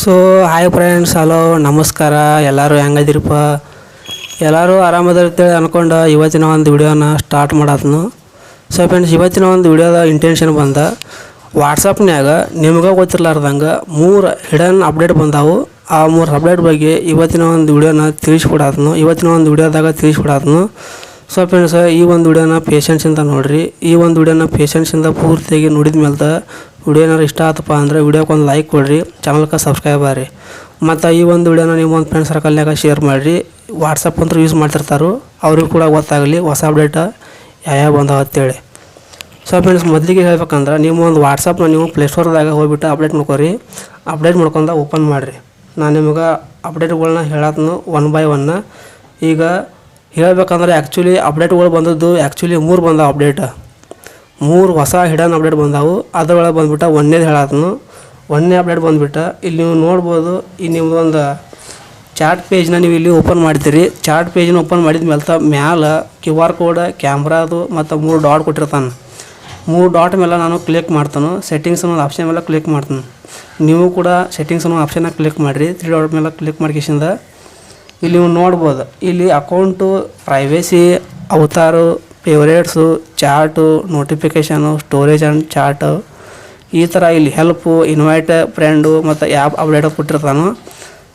So hi friends hello ನಮಸ್ಕಾರ. ಎಲ್ಲರೂ ಹೆಂಗದಿರಪ್ಪ? ಎಲ್ಲರೂ ಆರಾಮದಿರ್ತೇಳಿ ಅನ್ಕೊಂಡು ಇವತ್ತಿನ ಒಂದು ವಿಡಿಯೋನ ಸ್ಟಾರ್ಟ್ ಮಾಡತ್ನು. ಸೊ ಫ್ರೆಂಡ್ಸ್ ಇವತ್ತಿನ ಒಂದು ವಿಡಿಯೋದ ಇಂಟೆನ್ಷನ್ ಬಂದ ವಾಟ್ಸಪ್ನ್ಯಾಗ ನಿಮ್ಗೆ ಗೊತ್ತಿರ್ಲಾರ್ದಂಗೆ ಮೂರು ಹಿಡನ್ ಅಪ್ಡೇಟ್ ಬಂದಾವು. ಆ ಮೂರು ಅಪ್ಡೇಟ್ ಬಗ್ಗೆ ಇವತ್ತಿನ ಒಂದು ವಿಡಿಯೋನ ತಿಳಿಸ್ಬಿಡತ್ನು. ಇವತ್ತಿನ ಒಂದು ವಿಡಿಯೋದಾಗ ತಿಳಿಸ್ಬಿಡತ್ನು. ಸೊ ಫ್ರೆಂಡ್ಸ್ ಈ ಒಂದು ವಿಡಿಯೋನ ಪೇಷನ್ಸಿಂದ ನೋಡ್ರಿ. ಈ ಒಂದು ವಿಡಿಯೋನ ಪೇಷನ್ಸಿಂದ ಪೂರ್ತಿಯಾಗಿ ನೋಡಿದ ಮೇಲೆ ವಿಡಿಯೋ ಇಷ್ಟ ಆಯ್ತಪ್ಪ ಅಂದರೆ ವಿಡಿಯೋಕ್ಕೆ ಒಂದು ಲೈಕ್ ಕೊಡ್ರಿ ಚಾನಲ್ಗೆ ಸಬ್ಸ್ಕ್ರೈಬ್ ಆಗ್ರಿ. ಮತ್ತು ಈ ಒಂದು ವಿಡಿಯೋನ ನೀವು ಒಂದು ಫ್ರೆಂಡ್ ಸರ್ಕಲ್ನಾಗ ಶೇರ್ ಮಾಡಿರಿ. ವಾಟ್ಸಪ್ ಅಂತೂ ಯೂಸ್ ಮಾಡ್ತಿರ್ತಾರೋ, ಅವ್ರಿಗೂ ಕೂಡ ಗೊತ್ತಾಗಲಿ, ಹೊಸ ಅಪ್ಡೇಟ್ ಯಾವ್ಯಾವ ಬಂದಾವ ಅಂತೇಳಿ. ಸೊ ಫ್ರೆಂಡ್ಸ್ ಮೊದಲಿಗೆ ಹೇಳ್ಬೇಕಂದ್ರೆ ನೀವು ಒಂದು ವಾಟ್ಸಪ್ನ ನೀವು ಪ್ಲೇಸ್ಟೋರ್ದಾಗ ಹೋಗ್ಬಿಟ್ಟು ಅಪ್ಡೇಟ್ ಮಾಡ್ಕೊರಿ. ಅಪ್ಡೇಟ್ ಮಾಡ್ಕೊಂಡು ಓಪನ್ ಮಾಡಿರಿ. ನಾನು ನಿಮಗೆ ಅಪ್ಡೇಟ್ಗಳನ್ನ ಹೇಳತ್ನು ಒನ್ ಬೈ ಒನ್ನ ಈಗ ಹೇಳಬೇಕಂದ್ರೆ ಆ್ಯಕ್ಚುಲಿ ಅಪ್ಡೇಟ್ಗಳು ಬಂದದ್ದು ಆ್ಯಕ್ಚುಲಿ ಮೂರು ಬಂದಾವ ಅಪ್ಡೇಟ್ ಮೂರು ಹೊಸ ಹಿಡನ್ ಅಪ್ಡೇಟ್ ಬಂದಾವು. ಅದರೊಳಗೆ ಬಂದ್ಬಿಟ್ಟು ಒಂದೇದು ಹೇಳತ್ನು. ಒಂದನೇ ಅಪ್ಡೇಟ್ ಬಂದ್ಬಿಟ್ಟು, ಇಲ್ಲಿ ನೀವು ನೋಡ್ಬೋದು, ಈ ನಿಮ್ಮದೊಂದು ಚಾಟ್ ಪೇಜ್ನ ನೀವು ಇಲ್ಲಿ ಓಪನ್ ಮಾಡ್ತೀರಿ ಚಾಟ್ ಪೇಜ್ನ ಓಪನ್ ಮಾಡಿದ ಮೇಲೆ ಮ್ಯಾಲ ಕ್ಯೂ ಆರ್ ಕೋಡ್ ಕ್ಯಾಮ್ರಾದು ಮತ್ತು ಮೂರು ಡಾಟ್ ಕೊಟ್ಟಿರ್ತಾನೆ. ಮೂರು ಡಾಟ್ ಮೇಲೆ ನಾನು ಕ್ಲಿಕ್ ಮಾಡ್ತಾನೆ. ಸೆಟ್ಟಿಂಗ್ಸ್ ಅನ್ನೋ ಆಪ್ಷನ್ ಮೇಲೆ ಕ್ಲಿಕ್ ಮಾಡ್ತಾನೆ. ನೀವು ಕೂಡ ಸೆಟ್ಟಿಂಗ್ಸ್ ಅನ್ನೋ ಆಪ್ಷನ್ನ ಕ್ಲಿಕ್ ಮಾಡಿರಿ. ತ್ರೀ ಡಾಟ್ ಮೇಲೆ ಕ್ಲಿಕ್ ಮಾಡ್ಕೇಶಿಂದ. ಇಲ್ಲಿ ನೀವು ನೋಡ್ಬೋದು. ಇಲ್ಲಿ account privacy avatar favourites chat notification storage and chat ಈ ಥರ ಇಲ್ಲಿ ಹೆಲ್ಪು ಇನ್ವೈಟ್ ಫ್ರೆಂಡು ಮತ್ತು ಆ್ಯಪ್ ಅಪ್ಡೇಟ್ ಕೊಟ್ಟಿರ್ತಾನೆ.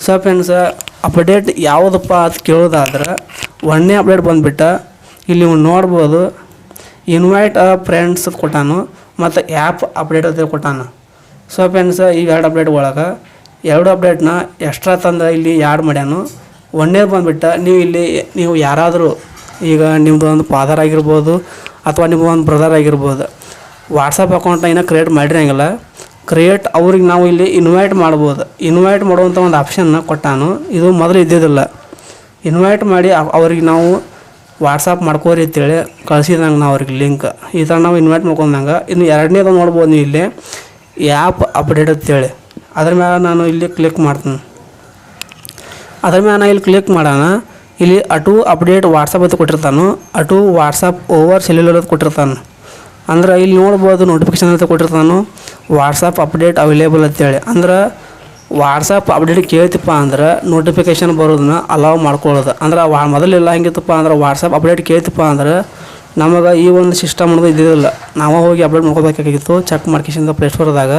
ಸೊ ಫ್ರೆಂಡ್ಸ ಅಪ್ಡೇಟ್ ಯಾವುದಪ್ಪ ಅದು ಕೇಳೋದಾದ್ರೆ, ಒಂದನೇ ಅಪ್ಡೇಟ್ ಬಂದುಬಿಟ್ಟು, ಇಲ್ಲಿ ನೀವು ನೋಡ್ಬೋದು ಇನ್ವೈಟ್ ಫ್ರೆಂಡ್ಸ್ ಕೊಟ್ಟಾನು, ಮತ್ತು ಆ್ಯಪ್ ಅಪ್ಡೇಟ್ ಅಂತ ಕೊಟ್ಟಾನು. ಸೊ ಫ್ರೆಂಡ್ಸ ಈಗ ಎರಡು ಅಪ್ಡೇಟ್ ಒಳಗೆ, ಎರಡು ಅಪ್ಡೇಟ್ನ ಎಕ್ಸ್ಟ್ರಾ ತಂದ ಇಲ್ಲಿ ಯಾಡ್ ಮಾಡ್ಯಾನು. ಒಂದನೇದು ಬಂದುಬಿಟ್ಟು, ನೀವು ಇಲ್ಲಿ, ನೀವು ಯಾರಾದರೂ ಈಗ ನಿಮ್ಮದು ಒಂದು ಫಾದರ್ ಆಗಿರ್ಬೋದು ಅಥವಾ ನಿಮ್ಮ ಒಂದು ಬ್ರದರ್ ಆಗಿರ್ಬೋದು ವಾಟ್ಸಪ್ ಅಕೌಂಟ್ನ ಇನ್ನೂ ಕ್ರಿಯೇಟ್ ಮಾಡಿರಂಗಿಲ್ಲ. ಕ್ರಿಯೇಟ್ ಅವ್ರಿಗೆ ನಾವು ಇಲ್ಲಿ ಇನ್ವೈಟ್ ಮಾಡ್ಬೋದು. ಇನ್ವೈಟ್ ಮಾಡುವಂಥ ಒಂದು ಆಪ್ಷನ್ನ ಕೊಟ್ಟಾನು. ಇದು ಮೊದಲು ಇದ್ದಿದ್ದಿಲ್ಲ. ಇನ್ವೈಟ್ ಮಾಡಿ ಅವ್- ಅವ್ರಿಗೆ ನಾವು ವಾಟ್ಸಪ್ ಮಾಡ್ಕೋರಿ ಅಂತೇಳಿ ಕಳಿಸಿದಂಗೆ ನಾವು ಅವ್ರಿಗೆ ಲಿಂಕ್ ಈ ಥರ ನಾವು ಇನ್ವೈಟ್ ಮಾಡ್ಕೊಂಡಂಗೆ. ಇನ್ನು ಎರಡನೇದು ನೋಡ್ಬೋದು ನೀವು ಇಲ್ಲಿ ಆ್ಯಪ್ ಅಪ್ಡೇಟ್ ಅಂತೇಳಿ. ಅದ್ರ ಮೇಲೆ ನಾನು ಇಲ್ಲಿ ಕ್ಲಿಕ್ ಮಾಡ್ತೀನಿ. ಅದ್ರ ಮೇಲೆ ನಾನು ಇಲ್ಲಿ ಕ್ಲಿಕ್ ಮಾಡೋಣ. ಇಲ್ಲಿ ಅಟು ಅಪ್ಡೇಟ್ ವಾಟ್ಸಪ್ ಅಂತ ಕೊಟ್ಟಿರ್ತಾನೆ. ಅಟು ವಾಟ್ಸಪ್ ಓವರ್ ಸೆಲ್ಯುಲರ್ ಅಂತ ಕೊಟ್ಟಿರ್ತಾನೆ. ಅಂದ್ರೆ ಇಲ್ಲಿ ನೋಡ್ಬೋದು ನೋಟಿಫಿಕೇಶನ್ ಅಂತ ಕೊಟ್ಟಿರ್ತಾನು. ವಾಟ್ಸಪ್ ಅಪ್ಡೇಟ್ ಅವೈಲೇಬಲ್ ಅಂತೇಳಿ. ಅಂದ್ರೆ ವಾಟ್ಸಪ್ ಅಪ್ಡೇಟ್ ಕೇಳ್ತಿಪ್ಪ ಅಂದ್ರೆ ನೋಟಿಫಿಕೇಶನ್ ಬರೋದನ್ನ ಅಲಾವ್ ಮಾಡ್ಕೊಳ್ಳೋದು. ಅಂದ್ರೆ ವಾ ಮೊದಲೆಲ್ಲ ಹೆಂಗಿತ್ತಪ್ಪ ಅಂದ್ರೆ ವಾಟ್ಸಪ್ ಅಪ್ಡೇಟ್ ಕೇಳ್ತಿಪ್ಪ ಅಂದ್ರೆ ನಮಗೆ ಈ ಒಂದು ಸಿಸ್ಟಮ್ ಅನ್ನೋದು ಇದ್ದಿದ್ದಿಲ್ಲ. ನಾವು ಹೋಗಿ ಅಪ್ಡೇಟ್ ಮಾಡ್ಕೋಬೇಕಾಗಿತ್ತು. ಚೆಕ್ ಮಾಡ್ಕೇಶಿಂದ ಪ್ಲೇಸ್ಟೋರ್ದಾಗ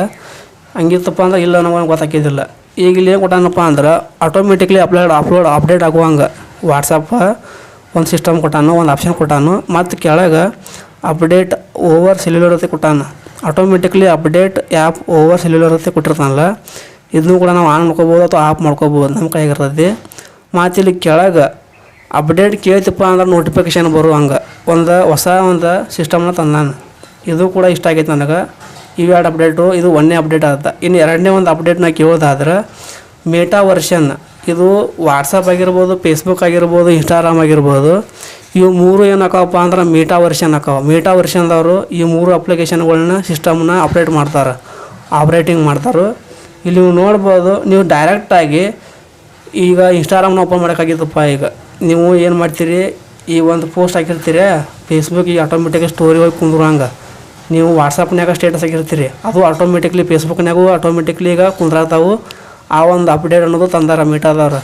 ಹಂಗಿತ್ತಪ್ಪ ಅಂದ್ರೆ ಇಲ್ಲ ನಮಗೆ ಗೊತ್ತಾಕಿದ್ದಿಲ್ಲ ಈಗ ಇಲ್ಲಿ ಏನು ಕೊಟ್ಟಾನಪ್ಪ ಅಂದ್ರೆ ಆಟೋಮೆಟಿಕ್ಲಿ ಅಪ್ಲೋಡ್ ಅಪ್ಲೋಡ್ ಅಪ್ಡೇಟ್ ಆಗುವಂಗೆ ವಾಟ್ಸಪ್ ಒಂದು ಸಿಸ್ಟಮ್ ಕೊಟ್ಟಾನು, ಒಂದು ಆಪ್ಷನ್ ಕೊಟ್ಟಾನು, ಮತ್ತು ಕೆಳಗೆ ಅಪ್ಡೇಟ್ ಓವರ್ ಸೆಲ್ಯುಲರ್ ಅಂತ ಕೊಟ್ಟಾನ. Automatically update app over cellular ಅಂತ ಕೊಟ್ಟಿರ್ತಾನಲ್ಲ ಇದನ್ನು ಕೂಡ ನಾವು ಆನ್ ಮಾಡ್ಕೋಬೋದು ಅಥವಾ ಆಫ್ ಮಾಡ್ಕೋಬೋದು ನಮ್ಮ ಕೈಗಿರ್ತದೆ ಮತ್ತು ಇಲ್ಲಿ ಕೆಳಗೆ ಅಪ್ಡೇಟ್ ಕೇಳ್ತಿಪ್ಪ ಅಂದ್ರೆ ನೋಟಿಫಿಕೇಶನ್ ಬರೋ ಹಂಗೆ ಒಂದು ಹೊಸ ಒಂದು ಸಿಸ್ಟಮ್ನ ತಂದಾನ. ಇದು ಕೂಡ ಇಷ್ಟ ಆಗೈತೆ ನನಗೆ. ಇವೆರಡು ಅಪ್ಡೇಟು ಇದು ಒಂದನೇ ಅಪ್ಡೇಟ್ ಆಗುತ್ತೆ ಇನ್ನು ಎರಡನೇ ಒಂದು ಅಪ್ಡೇಟ್ನ ಕೇಳೋದಾದ್ರೆ ಮೇಟಾ ವರ್ಷನ್ ಇದು ವಾಟ್ಸಪ್ ಆಗಿರ್ಬೋದು ಫೇಸ್ಬುಕ್ ಆಗಿರ್ಬೋದು ಇನ್ಸ್ಟಾಗ್ರಾಮ್ ಆಗಿರ್ಬೋದು, ಇವು ಮೂರು ಏನಕ್ಕವಪ್ಪ ಅಂದ್ರೆ ಮೀಟಾ ವರ್ಷನ್ ಹಾಕವ ಮೀಟಾ ವರ್ಷನ್ದವರು ಈ ಮೂರು ಅಪ್ಲಿಕೇಶನ್ಗಳನ್ನ ಸಿಸ್ಟಮ್ನ ಅಪ್ಡೇಟ್ ಮಾಡ್ತಾರೆ ಆಪ್ರೇಟಿಂಗ್ ಮಾಡ್ತಾರೆ. ಇಲ್ಲಿ ನೀವು ನೋಡ್ಬೋದು, ನೀವು ಡೈರೆಕ್ಟಾಗಿ ಈಗ ಇನ್ಸ್ಟಾಗ್ರಾಮ್ನ ಓಪನ್ ಮಾಡೋಕ್ಕಾಗಿತ್ತಪ್ಪ ಈಗ. ನೀವು ಏನು ಮಾಡ್ತೀರಿ, ಈ ಒಂದು ಪೋಸ್ಟ್ ಹಾಕಿರ್ತೀರಿ ಫೇಸ್ಬುಕ್ಕಿಗೆ ಆಟೋಮೆಟಿಕ್ ಸ್ಟೋರಿ ಹೋಗಿ ಕುಂದ್ರಂಗೆ. ನೀವು ವಾಟ್ಸಪ್ನಾಗ ಸ್ಟೇಟಸ್ ಹಾಕಿರ್ತೀರಿ, ಅದು ಆಟೋಮೆಟಿಕ್ಲಿ ಫೇಸ್ಬುಕ್ನಾಗೂ ಆಟೋಮೆಟಿಕ್ಲಿ ಈಗ ಕುಂದ್ರಾಗ್ತಾವು ಆ ಒಂದು ಅಪ್ಡೇಟ್ ಅನ್ನೋದು ತಂದಾರ ಮೀಟಾದವ್ರು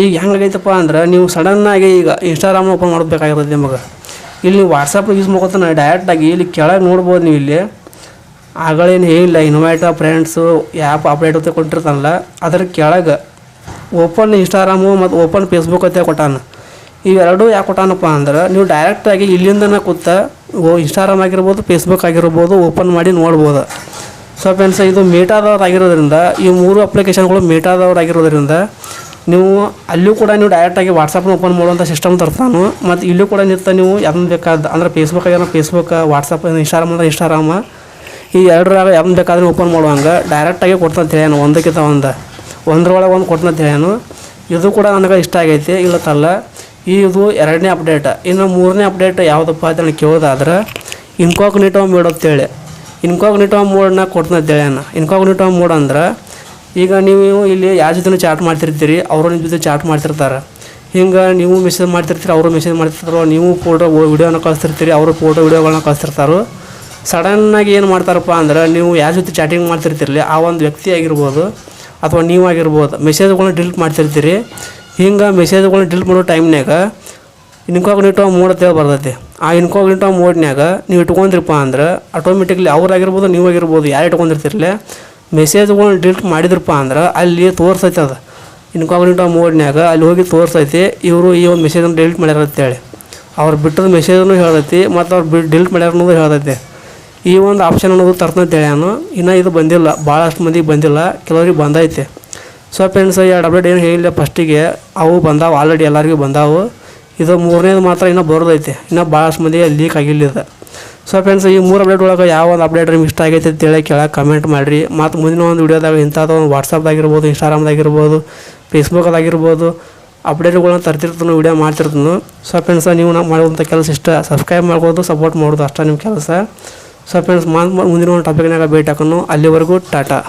ಈಗ ಹೆಂಗಾಗೈತಪ್ಪ ಅಂದ್ರೆ ನೀವು ಸಡನ್ನಾಗಿ ಈಗ ಇನ್ಸ್ಟಾಗ್ರಾಮ್ ಓಪನ್ ಮಾಡಬೇಕಾಗಿರೋದು ನಿಮಗೆ. ಇಲ್ಲಿ ನೀವು ವಾಟ್ಸಪ್ ಯೂಸ್ ಮಾಡ್ಕೊತಾನೆ ಡೈರೆಕ್ಟಾಗಿ ಇಲ್ಲಿ ಕೆಳಗೆ ನೋಡ್ಬೋದು ನೀವು ಇಲ್ಲಿ. ಆಗಳೇನು ಏನಿಲ್ಲ ಇನ್ವೈಟ ಫ್ರೆಂಡ್ಸು ಆ್ಯಪ್ ಅಪ್ಡೇಟ್ ಅಂತ ಕೊಟ್ಟಿರ್ತಾನಲ್ಲ, ಅದ್ರ ಕೆಳಗೆ ಓಪನ್ ಇನ್ಸ್ಟಾಗ್ರಾಮು ಮತ್ತು ಓಪನ್ ಫೇಸ್ಬುಕ್ ಅಂತ ಕೊಟ್ಟಾನ. ಇವೆರಡೂ ಯಾಕೆ ಕೊಟ್ಟಾನಪ್ಪ ಅಂದ್ರೆ ನೀವು ಡೈರೆಕ್ಟಾಗಿ ಇಲ್ಲಿಂದನೇ ಕೂತ ಓ ಇನ್ಸ್ಟಾಗ್ರಾಮ್ ಆಗಿರ್ಬೋದು ಫೇಸ್ಬುಕ್ ಆಗಿರ್ಬೋದು ಓಪನ್ ಮಾಡಿ ನೋಡ್ಬೋದು. ಸೊ ಫ್ರೆಂಡ್ಸ್ ಇದು ಮೀಟಾದವರಾಗಿರೋದ್ರಿಂದ ಈ ಮೂರು ಅಪ್ಲಿಕೇಶನ್ಗಳು ಮೀಟಾದವರಾಗಿರೋದ್ರಿಂದ ನೀವು ಅಲ್ಲೂ ಕೂಡ ನೀವು ಡೈರೆಕ್ಟಾಗಿ ವಾಟ್ಸಪ್ನ ಓಪನ್ ಮಾಡುವಂಥ ಸಿಸ್ಟಮ್ ತರ್ತಾನು ಮತ್ತು ಇಲ್ಲೂ ಕೂಡ ನಿಂತ ನೀವು ಯಾವ್ದು ಬೇಕಾದ ಅಂದರೆ ಫೇಸ್ಬುಕ್ ಏನೋ ಫೇಸ್ಬುಕ್ ವಾಟ್ಸಪ್ ಇನ್ಸ್ಟಾಗ್ರಾಮ್ ಅಂದರೆ ಇನ್ಸ್ಟಾಗ್ರಾಮ ಈ ಎರಡರಾಗ ಯಾವ್ದು ಬೇಕಾದ್ರೆ ಓಪನ್ ಮಾಡುವಂಗೆ ಡೈರೆಕ್ಟಾಗಿ ಕೊಡ್ತಂತ ಹೇಳ್ಯಾನು ಒಂದಕ್ಕಿಂತ ಒಂದು. ಒಂದರೊಳಗೆ ಒಂದು ಕೊಡ್ತಂತ ಹೇಳ್ಯಾನು ಇದು ಕೂಡ ನನಗೆ ಇಷ್ಟ ಆಗೈತಿ ಇಲ್ಲತ್ತಲ್ಲ ಈ ಇದು ಎರಡನೇ ಅಪ್ಡೇಟ್ ಇನ್ನು ಮೂರನೇ ಅಪ್ಡೇಟ್ ಯಾವುದಪ್ಪ ಅಂತ ಕೇಳೋದಾದ್ರೆ ಇನ್ಕಾಗ್ನಿಟೋ ಮೋಡ್ ಅಂತೇಳಿ. ಇನ್ಕಾಗ್ನಿಟೋ ಮೋಡ್ನ ಕೊಡ್ತಂತ ಹೇಳ್ಯಾನ ಇನ್ಕಾಗ್ನಿಟೋ ಮೋಡ್ ಅಂದ್ರೆ ಈಗ ನೀವು ಇಲ್ಲಿ ಯಾರ ಜೊತೆ ಚಾಟ್ ಮಾಡ್ತಿರ್ತೀರಿ, ಅವರು ನಿಮ್ಮ ಜೊತೆ ಚಾಟ್ ಮಾಡ್ತಿರ್ತಾರೆ. ಹಿಂಗೆ ನೀವು ಮೆಸೇಜ್ ಮಾಡ್ತಿರ್ತೀರಿ, ಅವರು ಮೆಸೇಜ್ ಮಾಡ್ತಿರ್ತಾರೋ, ನೀವು ಫೋಟೋ ವಿಡಿಯೋನ ಕಳಿಸ್ತಿರ್ತೀರಿ, ಅವರು ಫೋಟೋ ವಿಡಿಯೋಗಳನ್ನ ಕಳಿಸ್ತಿರ್ತಾರೋ ಸಡನ್ನಾಗಿ ಏನು ಮಾಡ್ತಾರಪ್ಪ ಅಂದ್ರೆ ನೀವು ಯಾರ ಜೊತೆ ಚಾಟಿಂಗ್ ಮಾಡ್ತಿರ್ತಿರಲಿ, ಆ ಒಂದು ವ್ಯಕ್ತಿ ಆಗಿರ್ಬೋದು ಅಥವಾ ನೀವು ಆಗಿರ್ಬೋದು ಮೆಸೇಜ್ಗಳನ್ನ ಡಿಲೀಟ್ ಮಾಡ್ತಿರ್ತೀರಿ. ಹಿಂಗೆ ಮೆಸೇಜ್ಗಳನ್ನ ಡಿಲೀಟ್ ಮಾಡೋ ಟೈಮ್ನಾಗ ಇನ್ಕಾಗ್ನಿಟೋ ಮೋಡ್ ಅಂತೇಳಿ ಬರ್ತೈತಿ ಆ ಇನ್ಕಾಗ್ನಿಟೋ ಮೋಡ್ನ್ಯಾಗ ನೀವು ಇಟ್ಕೊಂಡಿರಪ್ಪ ಅಂದ್ರೆ ಆಟೋಮೆಟಿಕ್ಲಿ ಅವ್ರಾಗಿರ್ಬೋದು ನೀವಾಗಿರ್ಬೋದು ಯಾರು ಇಟ್ಕೊಂಡಿರ್ತಿರ್ಲಿ ಮೆಸೇಜ್ಗಳನ್ನ ಡಿಲೀಟ್ ಮಾಡಿದ್ರಪ್ಪ ಅಂದ್ರೆ ಅಲ್ಲಿ ತೋರಿಸೈತೆ ಅದು. ಇನ್ಕಾಗ್ನಿಟೋ ಮೋಡ್ನ್ಯಾಗ ಅಲ್ಲಿ ಹೋಗಿ ತೋರಿಸೈತಿ, ಇವರು ಈ ಒಂದು ಮೆಸೇಜನ್ನು ಡಿಲೀಟ್ ಮಾಡ್ಯಾರ ಅಂತೇಳಿ. ಅವ್ರು ಬಿಟ್ಟದ ಮೆಸೇಜನ್ನು ಹೇಳ್ತೈತಿ, ಮತ್ತು ಅವ್ರು ಬಿ ಡಿಲೀಟ್ ಮಾಡ್ಯಾರ ಅನ್ನೋದು ಹೇಳ್ತೈತಿ. ಈ ಒಂದು ಆಪ್ಷನ್ ಅನ್ನೋದು ತರ್ತಂತೇಳಿ ನಾನು. ಇನ್ನೂ ಇದು ಬಂದಿಲ್ಲ ಭಾಳಷ್ಟು ಮಂದಿಗೆ ಬಂದಿಲ್ಲ, ಕೆಲವರಿಗೆ ಬಂದೈತೆ. ಸೊ ಫ್ರೆಂಡ್ಸ್ ಎರಡು ಅಪ್ಡೇಟ್ ಏನು ಹೇಳಿಲ್ಲ ಫಸ್ಟಿಗೆ ಅವು ಬಂದಾವು ಆಲ್ರೆಡಿ ಎಲ್ಲರಿಗೂ ಬಂದಾವು. ಇದು ಮೂರನೇದು ಮಾತ್ರ ಇನ್ನೂ ಬರೋದೈತೆ. ಇನ್ನೂ ಭಾಳಷ್ಟು ಮಂದಿ ಲೀಕ್ ಆಗಿಲ್ಲ ಇದು. ಸೊ ಫ್ರೆಂಡ್ಸ್ ಈ ಮೂರು ಅಪ್ಡೇಟ್ ಒಳಗೆ ಯಾವ ಒಂದು ಅಪ್ಡೇಟ್ ನಿಮ್ಗೆ ಇಷ್ಟ ಆಗೈತೆ ಅಂತೇಳಿ ಕೆಳಗೆ ಕಮೆಂಟ್ ಮಾಡಿರಿ. ಮತ್ತು ಮುಂದಿನ ಒಂದು ವೀಡಿಯೋದಾಗ ಇಂಥದ್ದು ಒಂದು ವಾಟ್ಸಪ್ದಾಗಿರ್ಬೋದು ಇನ್ಸ್ಟಾಗ್ರಾಮ್ದಾಗಿರ್ಬೋದು ಫೇಸ್ಬುಕ್ದಾಗಿರ್ಬೋದು ಅಪ್ಡೇಟ್ಗಳನ್ನ ತರ್ತಿರ್ತಾನೆ ವಿಡಿಯೋ ಮಾಡ್ತಿರ್ತಾನೆ. ಸೊ ಫ್ರೆಂಡ್ಸ್ ನೀವು ನಾವು ಮಾಡುವಂಥ ಕೆಲಸ ಇಷ್ಟ ಸಬ್ಸ್ಕ್ರೈಬ್ ಮಾಡ್ಬೋದು ಸಪೋರ್ಟ್ ಮಾಡೋದು ಅಷ್ಟೇ ನಿಮ್ಮ ಕೆಲಸ. ಸೊ ಫ್ರೆಂಡ್ಸ್ ಮುಂದಿನ ಒಂದು ಟಾಪಿಕ್ನಾಗ ಭೇಟಿ ಹಾಕೋಣ ಅಲ್ಲಿವರೆಗೂ ಟಾಟಾ.